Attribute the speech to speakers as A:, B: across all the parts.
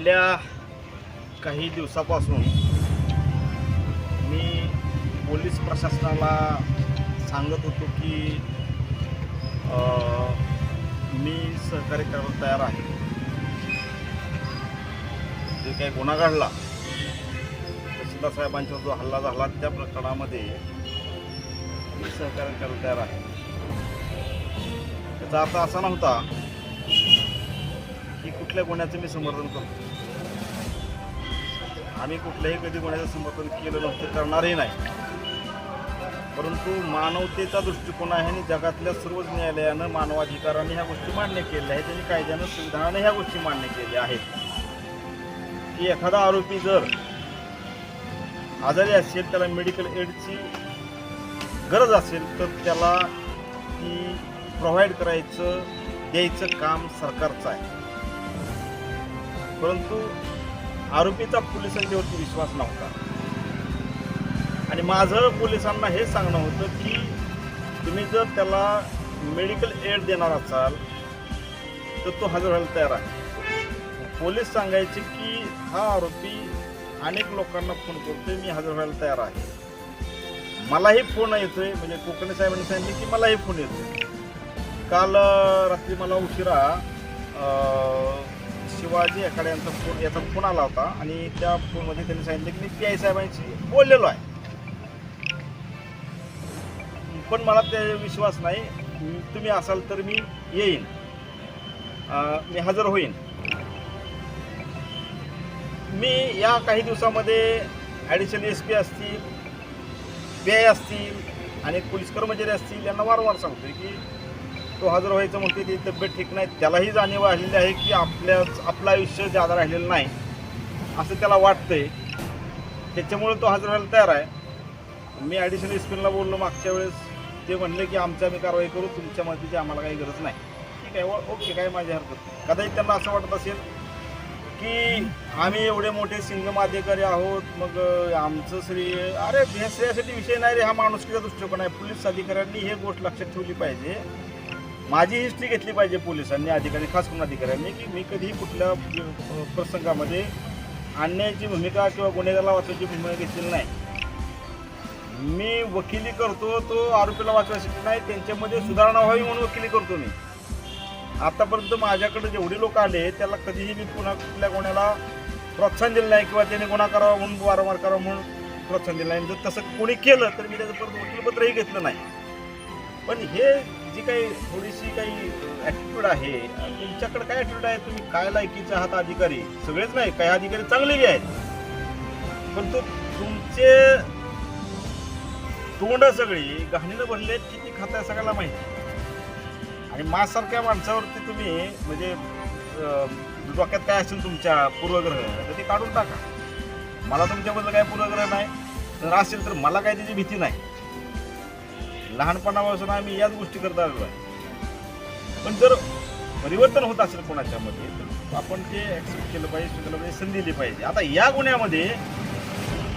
A: गेल्या काही दिवसापासून मी पोलीस प्रशासनाला सांगत होतो की मी सहकार्य करायला तयार आहे. जे काही गुन्हा घडला तहसीलदार साहेबांच्यावर जो हल्ला झाला त्या प्रकरणामध्ये मी सहकार्य करायला तयार आहे. त्याचा अर्थ असा नव्हता की कुठल्या गुन्ह्याचं मी समर्थन करतो आम्ही कुठल्याही कधी गुन्ह्याचं समर्थन केलं नव्हतं करणारही नाही. परंतु मानवतेचा दृष्टिकोन आहे आणि जगातल्या सर्वच न्यायालयानं मानवाधिकाराने ह्या गोष्टी मान्य केल्या आहेत आणि कायद्यानं संविधानाने ह्या गोष्टी मान्य केल्या आहेत. की एखादा आरोपी जर आजारी असेल त्याला मेडिकल एडची गरज असेल तर त्याला ती प्रोव्हाइड करायचं द्यायचं काम सरकारचं आहे. परंतु आरोपीचा पोलिसांच्यावरती विश्वास नव्हता. आणि माझं पोलिसांना हे सांगणं होतं की तुम्ही जर त्याला मेडिकल एड देणार असाल तर तो हजर व्हायला तयार आहे. पोलीस सांगायचे की हा आरोपी अनेक लोकांना फोन करतोय मी हजर व्हायला तयार आहे. मलाही फोन येतोय म्हणजे कोकणे साहेबांनी सांगितले की मलाही फोन येतोय. काल रात्री मला उशिरा शिवाजी आखाडे यांचा फोन याचा फोन आला होता आणि त्या फोनमध्ये त्यांनी सांगितलं की मी पी आय साहेबांशी बोललेलो आहे. पण मला ते विश्वास नाही. तुम्ही असाल तर मी येईन. मी हजर होईन. मी या काही दिवसामध्ये ॲडिशनल एस पी असतील पी आय असतील आणि पोलीस कर्मचारी असतील यांना वारंवार सांगतोय की तो हजर व्हायचं म्हणते ती तब्येत ठीक नाही. त्यालाही जाणीव आलेली आहे की आपल्या आपलं आयुष्य जादा राहिलेलं नाही असं त्याला वाटतंय. त्याच्यामुळे तो हजर व्हायला तयार आहे. मी ॲडिशनल एस पीला बोललो मागच्या वेळेस. ते म्हणले की आमच्या आम्ही कारवाई करू तुमच्या मदतीची आम्हाला काही गरज नाही. ठीक आहे व- ओके काय माझी हरकत नाही. कदाचित त्यांना असं वाटत असेल की आम्ही एवढे मोठे सिंगम अधिकारी आहोत मग आमचं श्री अरे हे श्रेयासाठी विषय नाही रे हा माणुसकीचा दृष्टिकोन आहे. पोलीस अधिकाऱ्यांनी हे गोष्ट लक्षात ठेवली पाहिजे माझी हिस्ट्री घेतली पाहिजे पोलिसांनी अधिकारी खास करून अधिकाऱ्यांनी की मी कधीही कुठल्या प्रसंगामध्ये आणण्याची भूमिका किंवा गुन्हेगारला वाचवायची भूमिका घेतलेली नाही. मी वकिली करतो तो आरोपीला वाचवायसाठी नाही त्यांच्यामध्ये सुधारणा व्हावी म्हणून वकिली करतो मी. आतापर्यंत माझ्याकडे जेवढे लोक आले त्याला कधीही मी पुन्हा कुठल्या गुन्ह्याला प्रोत्साहन दिलं नाही किंवा त्याने गुन्हा करावा म्हणून वारंवार करावा म्हणून प्रोत्साहन दिलं नाही. जर तसं कोणी केलं तर मी त्याचं परत वकीलपत्रही घेतलं नाही. पण हे जी काही थोडीशी काही ॲटिट्यूड आहे तुमच्याकडे काय ॲटिट्यूड आहे? तुम्ही काय लायकीचे आहात अधिकारी? सगळेच नाही काही अधिकारी चांगलेही आहेत. पण तो तुमचे तोंड सगळी घाणीनं भरले किती खाताय सगळ्याला माहिती. आणि माझ्यासारख्या माणसावरती तुम्ही म्हणजे डोक्यात काय असेल तुमच्या पूर्वग्रह तर ते काढून टाका. मला तुमच्याबद्दल काय पूर्वग्रह नाही. जर असेल तर मला काय त्याची भीती नाही. लहानपणापासून आम्ही याच गोष्टी करत आलेलो आहे. पण जर परिवर्तन होत असेल कोणाच्यामध्ये तर आपण ते ॲक्सेप्ट केलं पाहिजे स्वीकारलं पाहिजे संधी दिली पाहिजे. आता या गुन्ह्यामध्ये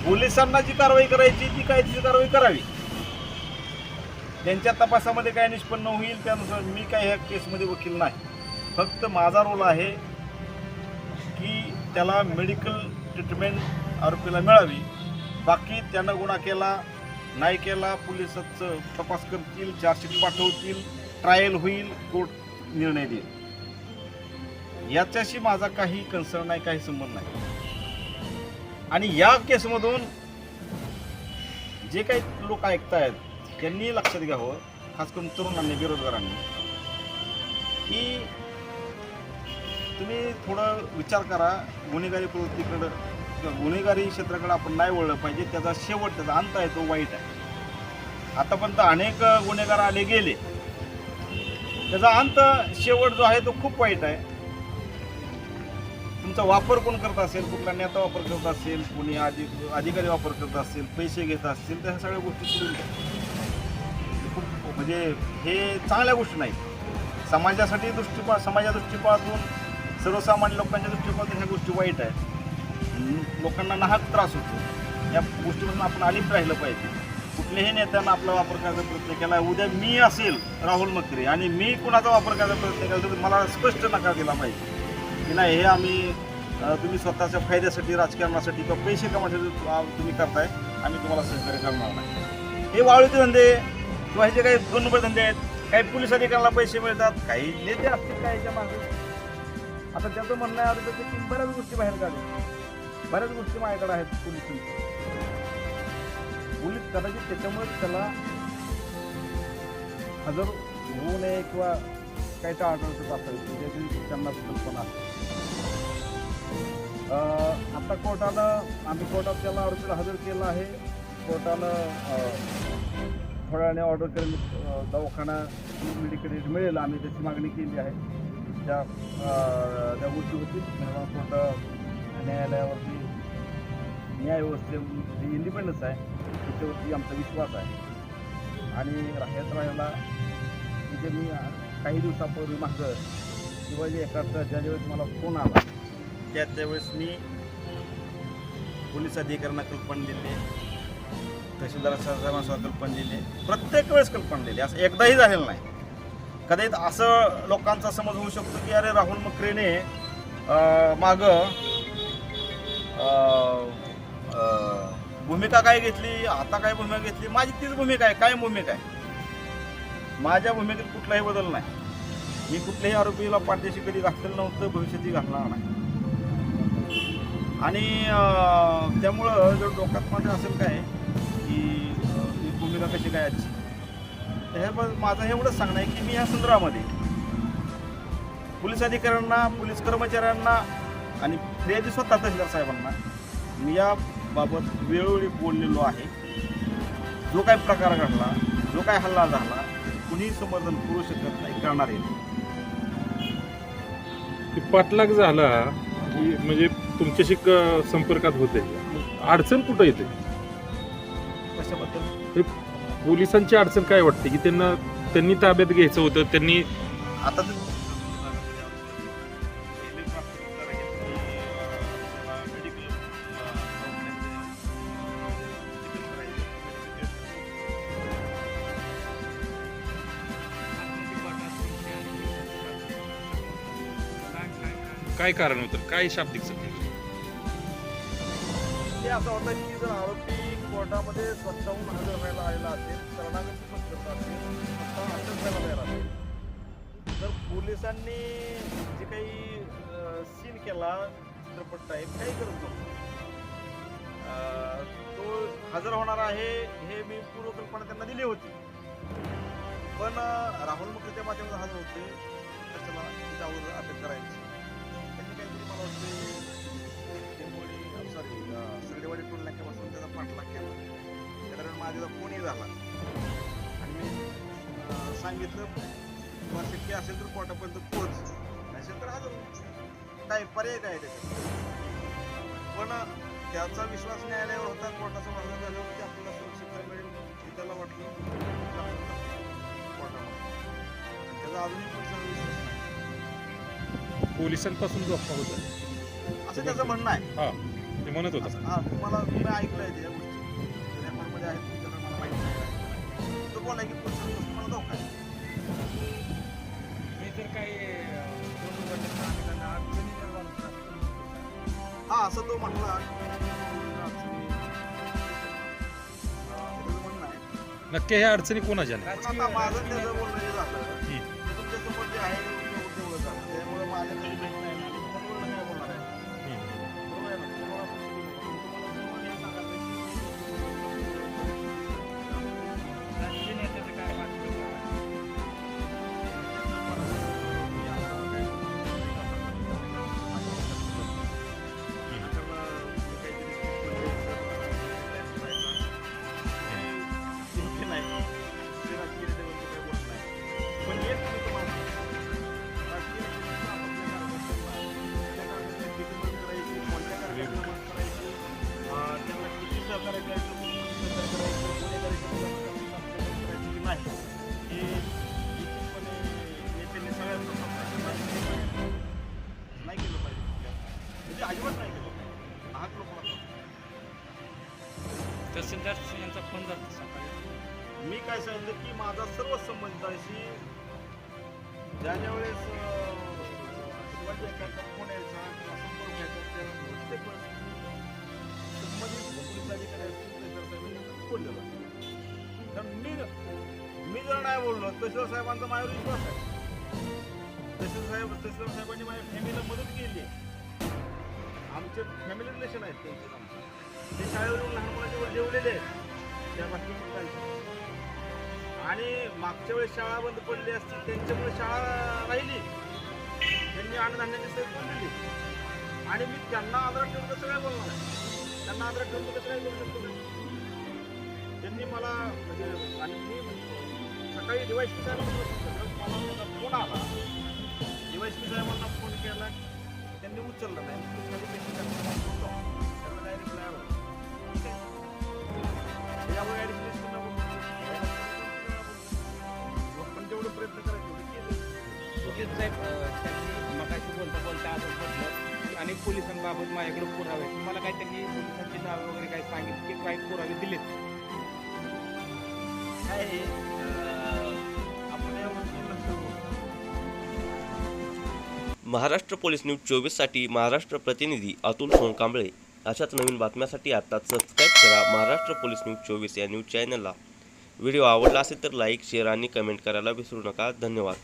A: पोलिसांना जी कारवाई करायची ती काय तिची कारवाई करावी. त्यांच्या तपासामध्ये काय निष्पन्न होईल त्यानुसार मी काय ह्या केसमध्ये वकील नाही. फक्त माझा रोल आहे की त्याला मेडिकल ट्रीटमेंट आरोपीला मिळावी. बाकी त्यानं गुन्हा केला नायिकेला केला पोलिसाचं तपास करतील चार्जशीट पाठवतील ट्रायल होईल कोर्ट निर्णय देईल. याच्याशी माझा काही कन्सर्न नाही काही संबंध नाही. आणि या केसमधून जे काही लोक ऐकतायत त्यांनी लक्षात घ्यावं खास करून तरुणांनी बेरोजगारांनी की तुम्ही थोडं विचार करा गुन्हेगारी प्रवृत्तीकडं. गुन्हेगारी क्षेत्राकडे आपण नाही वळलं पाहिजे. त्याचा शेवट त्याचा अंत आहे तो वाईट आहे. आतापर्यंत अनेक गुन्हेगार आले गेले. त्याचा अंत शेवट जो आहे तो खूप वाईट आहे. तुमचा वापर कोण करत असेल? कुठला नेता वापर करत असेल? कोणी अधि अधिकारी वापर करत असेल? पैसे घेत असतील? तर ह्या सगळ्या गोष्टी सुरू खूप म्हणजे हे चांगल्या गोष्टी नाही समाजासाठी दृष्टिकोन समाजा दृष्टिकोनातून सर्वसामान्य लोकांच्या दृष्टिकोनातून ह्या गोष्टी वाईट आहेत. लोकांना नाहक त्रास होतो. या गोष्टीपासून आपण अलिप राहिलं पाहिजे. कुठल्याही नेत्यानं आपला वापर करायचा प्रयत्न केला उद्या मी असेल राहुल मकरे आणि मी कुणाचा वापर करायचा प्रयत्न केला तर मला स्पष्ट नकार दिला पाहिजे. की नाही हे आम्ही तुम्ही स्वतःच्या फायद्यासाठी राजकारणासाठी किंवा पैसे कमावण्यासाठी तुम्ही करताय आम्ही तुम्हाला सहकार्य करणार नाही. हे वाळूचे धंदे किंवा हे जे काही दोन धंदे आहेत काही पोलीस अधिकाऱ्यांना पैसे मिळतात काही नेते असतील काय याच्या मागे? आता त्याचं म्हणणं आहे आता त्याची बऱ्याच गोष्टी बाहेर काढल्या बऱ्याच गोष्टी माझ्याकडे आहेत पोलिसांच्या. पोलीस कदाचित त्याच्यामुळे त्याला हजर होऊ नये किंवा काही टाळाटाळीचं असावी त्याची त्यांना कल्पना आता कोर्टानं आम्ही कोर्टात त्याला आरोपीला हजर केलं आहे. कोर्टानं थोड्याने थोड्या वेळाने ऑर्डर करेल. दवाखाना मेडिकल मिळेल. आम्ही त्याची मागणी केली आहे. त्या त्या गोष्टी होतील कोर्ट न्यायालयावरती न्यायव्यवस्थे जी म्हणजे इंडिपेंडन्स आहे त्याच्यावरती आमचा विश्वास आहे. आणि राहत राहायला म्हणजे मी काही दिवसापूर्वी मागं किंवा जे एका ज्या ज्यावेळेस मला फोन आला त्या त्यावेळेस मी पोलीस अधिकाऱ्यांना कल्पना दिले तहसीलदार साहेबांना कल्पना दिले. प्रत्येक वेळेस कल्पना दिली. असं एकदाही झालेलं नाही. कदाचित असं लोकांचा समज होऊ शकतो की अरे राहुल मकरेने मागं भूमिका काय घेतली आता काय भूमिका घेतली? माझी तीच भूमिका आहे. काय भूमिका आहे? माझ्या भूमिकेत कुठलाही बदल नाही. मी कुठल्याही आरोपीला पाठीशी कधी घातलेलं नव्हतं भविष्यातही घालणार नाही. आणि त्यामुळं जर डोक्यात माझं असेल काय की ही भूमिका कशी काय आजची? तर हे माझं एवढंच सांगणं आहे की मी या संदर्भामध्ये पोलीस अधिकाऱ्यांना पोलीस कर्मचाऱ्यांना आणि फिर्यादी स्वतः तहसीलदार साहेबांना मी याबाबत वेळोवेळी बोललेलो आहे. जो काय प्रकार घडला जो काय हल्ला झाला कुणीही समर्थन करू शकत नाही करणारे
B: की पाठलाग झाला की म्हणजे तुमच्याशी क- संपर्कात होते. अडचण कुठं येते?
A: कशाबद्दल?
B: पोलिसांची अडचण काय वाटते की त्यांना त्यांनी ताब्यात घ्यायचं होतं त्यांनी
A: आता
B: काय कारण होतं? काय शाब्दिक सत्य
A: ते असं होतं की जर आरोपी कोर्टामध्ये स्वतःहून हजर व्हायला आलेला असेल शरणागती पद्धत असेल स्वतः हजर व्हायला तयार असेल. तर पोलिसांनी जे काही सीन केला चित्रपट टाईप काही करत नव्हतो. तो हजर होणार आहे हे मी पूर्वकल्पना त्यांना दिली होती. पण राहुल मुखर्जीच्या माध्यमातून हजर होते. कशाला त्याच्यावर अटक करायची. त्यांनी काहीतरी सॉरी सरडेवाडी टोल नाक्यापासून त्याचा पाठलाग केला त्या दरम्यान माझ्या फोनही झाला आणि मी सांगितलं किंवा शक्य असेल तर कोर्टापर्यंत पोच नसेल तर हजर काय पर्याय काय त्याच्यात पण त्याचा विश्वास न्यायालयावर होता कोर्टाचा हजर झाल्यावर ते आपल्याला सुरक्षितता मिळेल हे त्याला वाटलं कोर्टामध्ये त्याचा अजूनही पोलिसांना विश्वास नाही.
B: पोलिसांपासून धोका होता
A: असं त्याचं म्हणणं आहे.
B: हा ते म्हणत होता.
A: असं- हा तुम्हाला तुम्ही ऐकलंय त्या गोष्टी. रेकॉर्डमध्ये आहेत तुमच्याकडे मला माहिती नाही. तो बोलाय की पोलिसांपासून तुम्हाला धोका आहे
C: हे जर काही अं, अडचणी निर्माण
A: हा असं तो म्हटला. अडचणी. हा, त्याचं म्हणणं आहे.
B: नक्की ह्या अडचणी कोणाच्या
A: पण आता माझं त्याचं बोलणं ज्या ज्या वेळेस अं, एखादा फोन यायचा किंवा संपर्क प्रत्येक वेळेस संबंधित पोलीस अधिकारी असतील कारण मी मी जर नाही बोललो. तहसीलदार साहेबांचा माझ्यावर विश्वास आहे. तहसील साहेब तहसीलदार साहेबांनी माझ्या फॅमिलीला मदत केली आहे. आमचे फॅमिली रिलेशन आहेत त्यांचे. ते शाळेवरून लहान मुलाचे जेवलेले आहेत. मागच्या वेळेस शाळा बंद पडली असती त्यांच्यामुळे शाळा राहिली. त्यांनी अन्नधान्याची सोय पण दिली. आणि मी त्यांना आदरात ठेवून कसं काय बोलणार आहे? त्यांना आदरात ठेवून कसं काय बोलू शकतो त्यांनी मला म्हणजे आणि मी सकाळी डिवाईस साहेबांना मला फोन आला. डिवाईस साहेबांना फोन केला. त्यांनी उचलला नाही.
C: पोलिसांबाबत माझ्याकडे पुरावे. मला काय त्यांनी पोलिसांची नावे वगैरे काय सांगितलं की काही पुरावे दिलेत?
A: काय आपण यावरती लक्ष.
D: महाराष्ट्र पोलीस न्यूज चोवीससाठी महाराष्ट्र प्रतिनिधी अतुल सोनकांबळे. अशाच नवीन बातम्यासाठी आत्ताच सबस्क्राईब करा महाराष्ट्र पोलीस न्यूज चोवीस या न्यूज चॅनलला. व्हिडिओ आवडला असेल तर लाईक शेअर आणि कमेंट करायला विसरू नका. धन्यवाद.